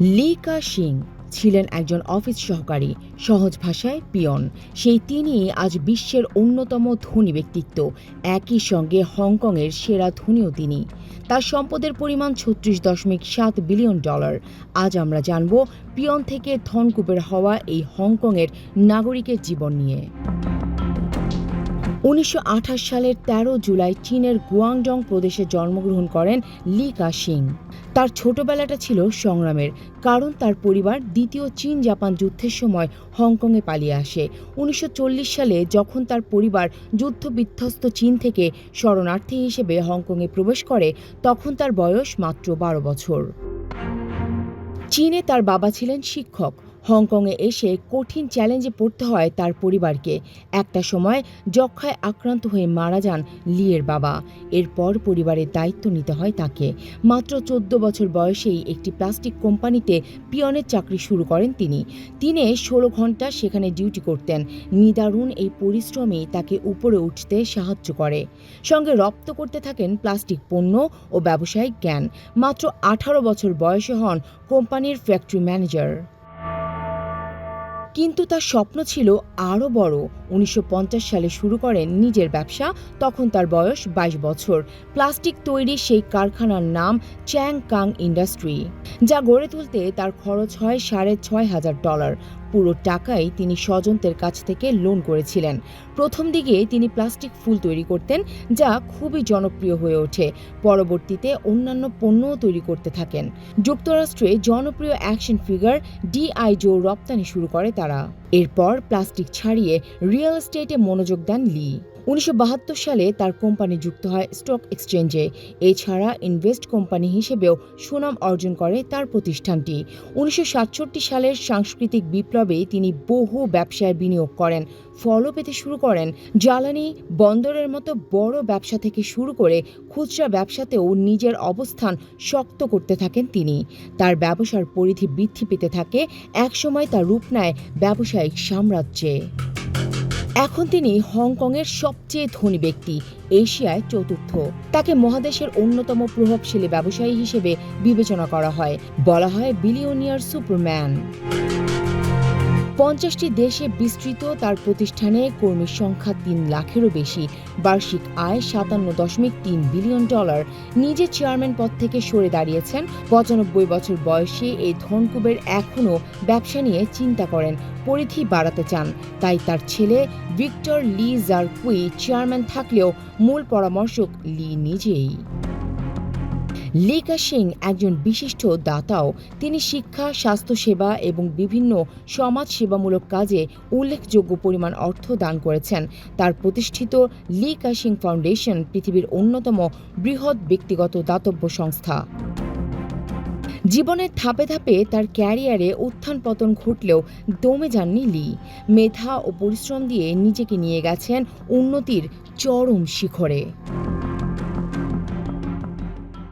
লি কা সিং ছিলেন একজন অফিস সহকারী, সহজ ভাষায় পিয়ন। সেই তিনি আজ বিশ্বের অন্যতম ধনী ব্যক্তিত্ব। একই সঙ্গে হংকংয়ের সেরা ধনীও তিনি। তার সম্পদের পরিমাণ ছত্রিশ দশমিক সাত বিলিয়ন ডলার। আজ আমরা জানব পিয়ন থেকে ধনকুবের হওয়া এই হংকংয়ের নাগরিকের জীবন নিয়ে। উনিশশো আঠাশ সালের ১৩ জুলাই চীনের গুয়াংডং প্রদেশে জন্মগ্রহণ করেন লি কা সিং তার ছোটবেলাটা ছিল সংগ্রামের, কারণ তার পরিবার দ্বিতীয় চীন জাপান যুদ্ধের সময় হংকংয়ে পালিয়ে আসে। উনিশশো চল্লিশ সালে যখন তার পরিবার যুদ্ধ বিধ্বস্ত চীন থেকে শরণার্থী হিসেবে হংকংয়ে প্রবেশ করে, তখন তার বয়স মাত্র বারো বছর। চীনে তার বাবা ছিলেন শিক্ষক। হংকংয়ে এসে কঠিন চ্যালেঞ্জে পড়তে হয় তার পরিবারকে। একটা সময় যক্ষায় আক্রান্ত হয়ে মারা যান লিয়ের বাবা। এরপর পরিবারের দায়িত্ব নিতে হয় তাকে। মাত্র চোদ্দ বছর বয়সেই একটি প্লাস্টিক কোম্পানিতে পিয়নের চাকরি শুরু করেন তিনি। দিনে ষোলো ঘণ্টা সেখানে ডিউটি করতেন। নিদারুণ এই পরিশ্রমই তাকে উপরে উঠতে সাহায্য করে। সঙ্গে রপ্ত করতে থাকেন প্লাস্টিক পণ্য ও ব্যবসায়িক জ্ঞান। মাত্র আঠারো বছর বয়সে হন কোম্পানির ফ্যাক্টরি ম্যানেজার। কিন্তু তার স্বপ্ন ছিল আরও বড়। উনিশশো পঞ্চাশ সালে শুরু করেন নিজের ব্যবসা, তখন তার বয়স ২২ বছর। প্লাস্টিক তৈরির সেই কারখানার নাম চ্যাং কাং ইন্ডাস্ট্রি, যা গড়ে তুলতে তার খরচ হয় সাড়ে ছয় হাজার ডলার। পুরো টাকাই তিনি স্বজনদের কাছ থেকে লোন করেছিলেন। প্রথম দিকে তিনি প্লাস্টিক ফুল তৈরি করতেন, যা খুবই জনপ্রিয় হয়ে ওঠে। পরবর্তীতে অন্যান্য পণ্যও তৈরি করতে থাকেন। যুক্তরাষ্ট্রে জনপ্রিয় অ্যাকশন ফিগার ডিআই জো রপ্তানি শুরু করে তারা এরপর প্লাস্টিক ছাড়িয়ে রিয়েল এস্টেটে মনোযোগ দেন লি। উনিশশো বাহাত্তর সালে তার কোম্পানি যুক্ত হয় স্টক এক্সচেঞ্জে। এছাড়া ইনভেস্ট কোম্পানি হিসেবেও সুনাম অর্জন করে তার প্রতিষ্ঠানটি। উনিশশো সাতষট্টি সালের সাংস্কৃতিক বিপ্লবে তিনি বহু ব্যবসায় বিনিয়োগ করেন, ফলও পেতে শুরু করেন। জ্বালানি বন্দরের মতো বড় ব্যবসা থেকে শুরু করে খুচরা ব্যবসাতেও নিজের অবস্থান শক্ত করতে থাকেন তিনি। তার ব্যবসার পরিধি বৃদ্ধি পেতে থাকে, একসময় তার রূপ নেয় ব্যবসায়িক সাম্রাজ্যে। এখন তিনি হংকংয়ের সবচেয়ে ধনী ব্যক্তি, এশিয়ায় চতুর্থ। তাকে মহাদেশের অন্যতম প্রভাবশালী ব্যবসায়ী হিসেবে বিবেচনা করা হয়। বলা হয় বিলিয়নিয়ার সুপারম্যান পঞ্চাশটি দেশে বিস্তৃত, তার প্রতিষ্ঠানে কর্মীর সংখ্যা তিন লাখেরও বেশি। বার্ষিক আয় সাতান্ন দশমিক তিন বিলিয়ন ডলার। নিজে চেয়ারম্যান পদ থেকে সরে দাঁড়িয়েছেন। পঁচানব্বই বছর বয়সে এই ধনকুবের এখনও ব্যবসা নিয়ে চিন্তা করেন, পরিধি বাড়াতে চান। তাই তার ছেলে ভিক্টর লি জারকুই চেয়ারম্যান থাকলেও মূল পরামর্শক লি নিজেই। লিকা সিং একজন বিশিষ্ট দাতাও, তিনি শিক্ষা, স্বাস্থ্যসেবা এবং বিভিন্ন সমাজ সেবামূলক কাজে উল্লেখযোগ্য পরিমাণ অর্থ দান করেছেন। তার প্রতিষ্ঠিত লিকা সিং ফাউন্ডেশন পৃথিবীর অন্যতম বৃহৎ ব্যক্তিগত দাতব্য সংস্থা। জীবনের ধাপে ধাপে তার ক্যারিয়ারে উত্থান পতন ঘটলেও দমে যাননি লি মেধা ও পরিশ্রম দিয়ে নিজেকে নিয়ে গেছেন উন্নতির চরম শিখরে।